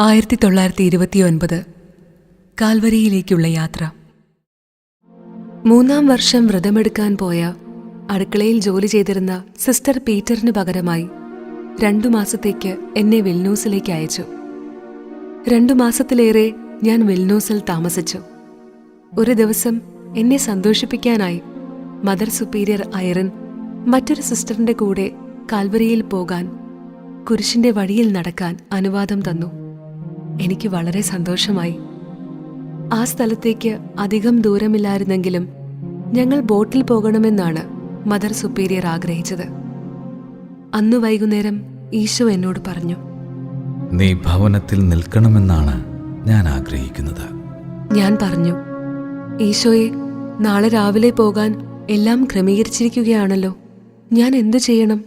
ആയിരത്തി തൊള്ളായിരത്തി ഇരുപത്തിയൊൻപത് കാൽവരിയിലേക്കുള്ള യാത്ര. മൂന്നാം വർഷം വ്രതമെടുക്കാൻ പോയ അടുക്കളയിൽ ജോലി ചെയ്തിരുന്ന സിസ്റ്റർ പീറ്ററിന് പകരമായി രണ്ടു മാസത്തേക്ക് എന്നെ വിൽനൂസിലേക്ക് അയച്ചു. രണ്ടു മാസത്തിലേറെ ഞാൻ വിൽനൂസിൽ താമസിച്ചു. ഒരു ദിവസം എന്നെ സന്തോഷിപ്പിക്കാനായി മദർ സുപ്പീരിയർ ഐറൻ മറ്റൊരു സിസ്റ്ററിന്റെ കൂടെ കാൽവരിയിൽ പോകാൻ കുരിശിന്റെ വഴിയിൽ നടക്കാൻ അനുവാദം തന്നു. എനിക്ക് വളരെ സന്തോഷമായി. ആ സ്ഥലത്തേക്ക് അധികം ദൂരമില്ലായിരുന്നെങ്കിലും ഞങ്ങൾ ബോട്ടിൽ പോകണമെന്നാണ് മദർ സുപ്പീരിയർ ആഗ്രഹിച്ചത്. അന്ന് വൈകുന്നേരം ഈശോ എന്നോട് പറഞ്ഞു നീ ഭവനത്തിൽ നിൽക്കണമെന്നാണ് ഞാൻ ആഗ്രഹിക്കുന്നത്. ഞാൻ പറഞ്ഞു ഈശോയെ നാളെ രാവിലെ പോകാൻ എല്ലാം ക്രമീകരിച്ചിരിക്കുകയാണല്ലോ. ഞാൻ എന്തു ചെയ്യണം?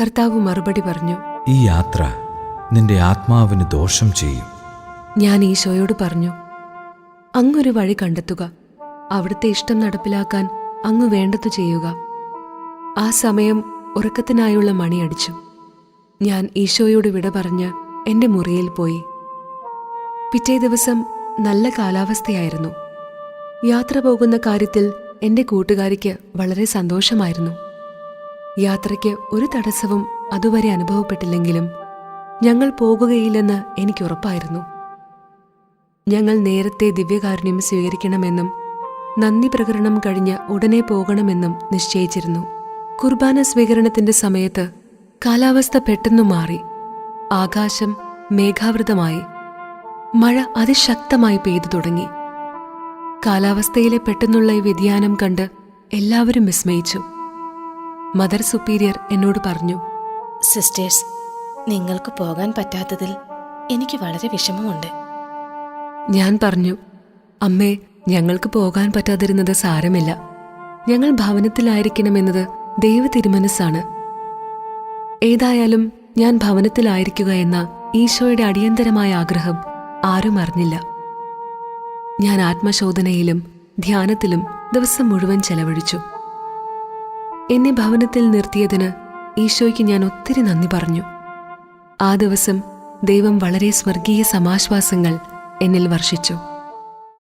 കർത്താവ് മറുപടി പറഞ്ഞു ഈ യാത്ര നിന്റെ ആത്മാവിന് ദോഷം ചെയ്യും. ഞാൻ ഈശോയോട് പറഞ്ഞു അങ്ങൊരു വഴി കണ്ടെത്തുക. അവിടുത്തെ ഇഷ്ടം നടപ്പിലാക്കാൻ അങ്ങ് വേണ്ടതു ചെയ്യുക. ആ സമയം ഉറക്കത്തിനായുള്ള മണിയടിച്ചു ഞാൻ ഈശോയോട് വിട പറഞ്ഞ് എന്റെ മുറിയിൽ പോയി. പിറ്റേ ദിവസം നല്ല കാലാവസ്ഥയായിരുന്നു. യാത്ര പോകുന്ന കാര്യത്തിൽ എന്റെ കൂട്ടുകാരിക്ക് വളരെ സന്തോഷമായിരുന്നു. യാത്രയ്ക്ക് ഒരു തടസ്സവും അതുവരെ അനുഭവപ്പെട്ടില്ലെങ്കിലും ഞങ്ങൾ പോകുകയില്ലെന്ന് എനിക്ക് ഉറപ്പായിരുന്നു. ഞങ്ങൾ നേരത്തെ ദിവ്യകാരുണ്യം സ്വീകരിക്കണമെന്നും നന്ദി പ്രകടനം കഴിഞ്ഞ് ഉടനെ പോകണമെന്നും നിശ്ചയിച്ചിരുന്നു. കുർബാന സ്വീകരണത്തിന്റെ സമയത്ത് കാലാവസ്ഥ പെട്ടെന്നു മാറി. ആകാശം മേഘാവൃതമായി. മഴ അതിശക്തമായി പെയ്തു തുടങ്ങി. കാലാവസ്ഥയിലെ പെട്ടെന്നുള്ള ഈ വ്യതിയാനം കണ്ട് എല്ലാവരും വിസ്മയിച്ചു. മദർ സുപ്പീരിയർ എന്നോട് പറഞ്ഞു സിസ്റ്റേഴ്സ് നിങ്ങൾക്ക് പോകാൻ പറ്റാത്തതിൽ എനിക്ക് വളരെ വിഷമമുണ്ട്. ഞാൻ പറഞ്ഞു അമ്മേ ഞങ്ങൾക്ക് പോകാൻ പറ്റാതിരുന്നത് സാരമില്ല. ഞങ്ങൾ ഭവനത്തിലായിരിക്കണമെന്നത് ദൈവ തിരുമനസ്സാണ്. ഏതായാലും ഞാൻ ഭവനത്തിലായിരിക്കുക എന്ന ഈശോയുടെ അടിയന്തരമായ ആഗ്രഹം ആരും അറിഞ്ഞില്ല. ഞാൻ ആത്മശോധനയിലും ധ്യാനത്തിലും ദിവസം മുഴുവൻ ചെലവഴിച്ചു. എന്നെ ഭവനത്തിൽ നിർത്തിയതിന് ഈശോയ്ക്ക് ഞാൻ ഒത്തിരി നന്ദി പറഞ്ഞു. ആ ദിവസം ദൈവം വളരെ സ്വർഗീയ സമാശ്വാസങ്ങൾ എന്നിൽ വർഷിച്ചു